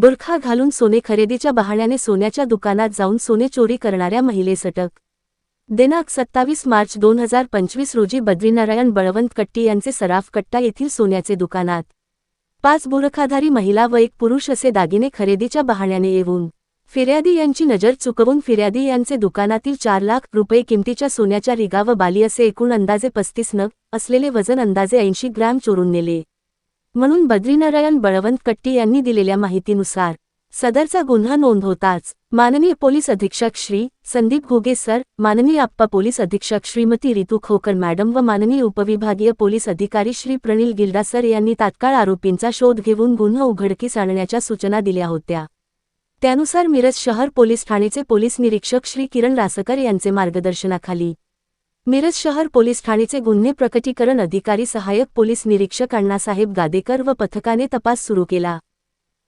बुरखा घालून सोने खरेदीच्या बहाण्याने सोन्याच्या दुकानात जाऊन सोने चोरी करणाऱ्या महिलेस अटक दिनांक सत्तावीस मार्च दोन हजार पंचवीस रोजी बद्रीनारायण बळवंत कट्टी यांचे सराफ कट्टा येथील सोन्याचे दुकानात. पाच बुरखाधारी महिला व एक पुरुष असे दागिने खरेदीच्या बहाण्याने येऊन फिर्यादी यांची नजर चुकवून फिर्यादी यांचे दुकानातील चार लाख रुपये किमतीच्या सोन्याच्या रिगा व बाली असे एकूण अंदाजे पस्तीस नग असलेले वजन अंदाजे ऐंशी ग्रॅम चोरून नेले. म्हणून बद्रीनारायण बळवंत कट्टी यांनी दिलेल्या माहितीनुसार सदरचा गुन्हा नोंद होताच माननीय पोलीस अधीक्षक श्री संदीप घोगे सर माननीय आप्पा पोलीस अधीक्षक श्रीमती रितू खोकर मॅडम व माननीय उपविभागीय पोलीस अधिकारी श्री प्रणील गिल्डा सर यांनी तात्काळ आरोपींचा शोध घेऊन गुन्हा उघडकीस आणण्याच्या सूचना दिल्या होत्या. त्यानुसार मिरज शहर पोलीस ठाणेचे पोलीस निरीक्षक श्री किरण रासकर यांचे मार्गदर्शनाखाली मिरज शहर पोलीस ठाणेचे गुन्हे प्रकटीकरण अधिकारी सहाय्यक पोलीस निरीक्षक अण्णासाहेब गादेकर व पथकाने तपास सुरू केला.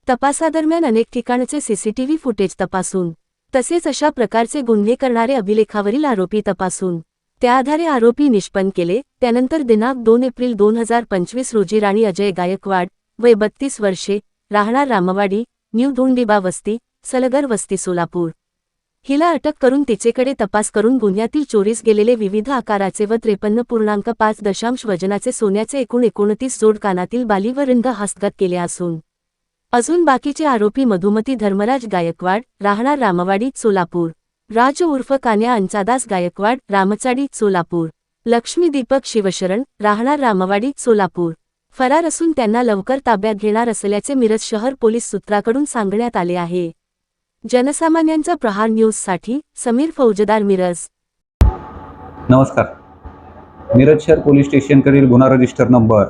तपासादरम्यान अनेक ठिकाणचे सीसीटीव्ही फुटेज तपासून तसेच अशा प्रकारचे गुन्हे करणारे अभिलेखावरील आरोपी तपासून. त्या आधारे आरोपी निष्पन्न केले. त्यानंतर दिनांक दोन एप्रिल दोन हजार पंचवीस रोजी राणी अजय गायकवाड वय बत्तीस वर्षे राहणार रामवाडी न्यू धुंडिबा वस्ती सलगर वस्ती सोलापूर. हिला अटक करून तिचेकडे तपास करून गुन्ह्यातील चोरीस गेलेले विविध आकाराचे व त्रेपन्न पूर्णांक पाच दशांश वजनाचे सोन्याचे एकूण एकोणतीस जोड कानातील बाली व रिंग हस्तगत केले असून. अजून बाकीचे आरोपी मधुमती धर्मराज गायकवाड राहणार रामवाडी सोलापूर. राज उर्फ कान्या अंचादास गायकवाड रामचाडी सोलापूर. लक्ष्मी दीपक शिवशरण राहणार रामवाडी सोलापूर. फरार असून त्यांना लवकर ताब्यात घेणार असल्याचे मिरज शहर पोलीस सूत्राकडून सांगण्यात आले आहे. जनसामान्यांचा प्रहार न्यूजसाठी समीर फौजदार मिरज. नमस्कार. मिरज शहर पोलीस स्टेशनकडील गुन्हा रजिस्टर नंबर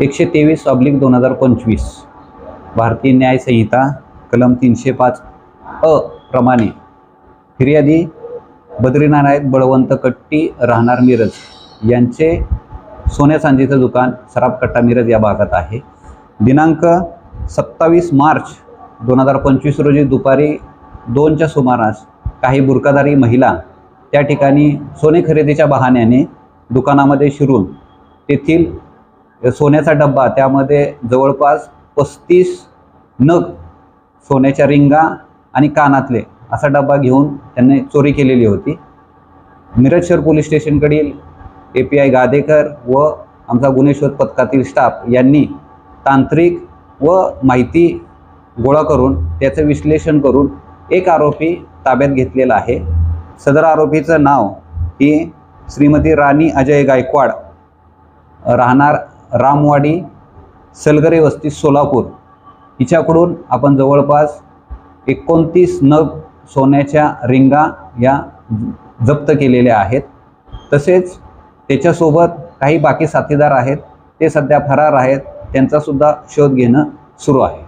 एकशे तेवीस ऑब्लिक दोन हजार पंचवीस. भारतीय न्याय संहिता कलम तीनशे पाच अ प्रमाणे फिर्यादी बद्रीनारायण बळवंत कट्टी राहणार मिरज. यांचे सोन्या चांदीचं दुकान सराफ कट्टा मिरज या भागात आहे. दिनांक सत्तावीस मार्च दोन हजार पंचवीस रोजी दुपारी दोनच्या सुमारास काही बुरकादारी महिला त्या ठिकाणी सोने खरेदीच्या बहाण्याने दुकानामध्ये शिरून तेथील सोन्याचा डब्बा त्यामध्ये जवळपास पस्तीस नग सोन्याच्या रिंगा आणि कानातले असा डब्बा घेऊन त्यांनी चोरी केलेली होती. मिरज शहर पोलीस स्टेशनकडील ए पी आय गादेकर व आमचा गुन्हे शोध पथकातील स्टाफ यांनी तांत्रिक व माहिती गोळा करून त्याचं विश्लेषण करून एक आरोपी ताब्यात घेतलेला आहे. सदर आरोपीचं नाव ही श्रीमती राणी अजय गायकवाड राहणार रामवाडी सलगरे वस्ती सोलापूर. हिच्याकडून आपण जवळपास एकोणतीस नग सोन्याच्या रिंगा या जप्त केलेल्या आहेत. तसेच त्याच्यासोबत काही बाकी साथीदार आहेत ते सध्या फरार आहेत त्यांचासुद्धा शोध घेणं सुरू आहे.